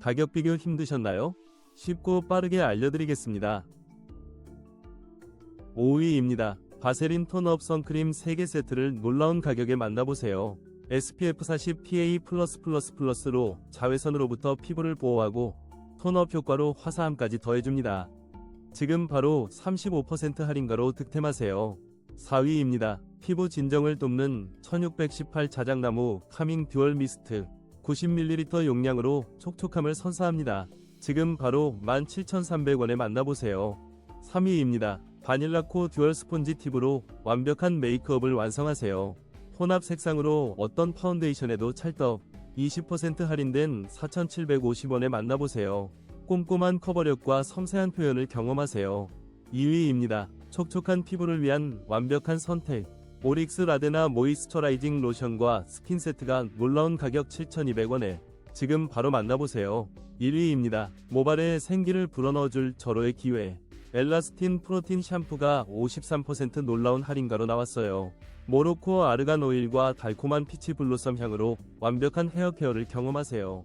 가격 비교 힘드셨나요? 쉽고 빠르게 알려드리겠습니다. 5위입니다. 바세린 톤업 선크림 3개 세트를 놀라운 가격에 만나보세요. SPF 40 PA+++로 자외선으로부터 피부를 보호하고 톤업 효과로 화사함까지 더해줍니다. 지금 바로 35% 할인가로 득템하세요. 4위입니다. 피부 진정을 돕는 1618 자작나무 카밍 듀얼 미스트 90ml 용량으로 촉촉함을 선사합니다. 지금 바로 17,300원에 만나보세요. 3위입니다. 바닐라코 듀얼 스폰지 팁으로 완벽한 메이크업을 완성하세요. 혼합 색상으로 어떤 파운데이션에도 찰떡 20% 할인된 4,750원에 만나보세요. 꼼꼼한 커버력과 섬세한 표현을 경험하세요. 2위입니다. 촉촉한 피부를 위한 완벽한 선택. 오릭스 라데나 모이스처라이징 로션과 스킨 세트가 놀라운 가격 7,200원에 지금 바로 만나보세요. 1위입니다. 모발에 생기를 불어넣어줄 절호의 기회. 엘라스틴 프로틴 샴푸가 53% 놀라운 할인가로 나왔어요. 모로코 아르간 오일과 달콤한 피치 블로썸 향으로 완벽한 헤어 케어를 경험하세요.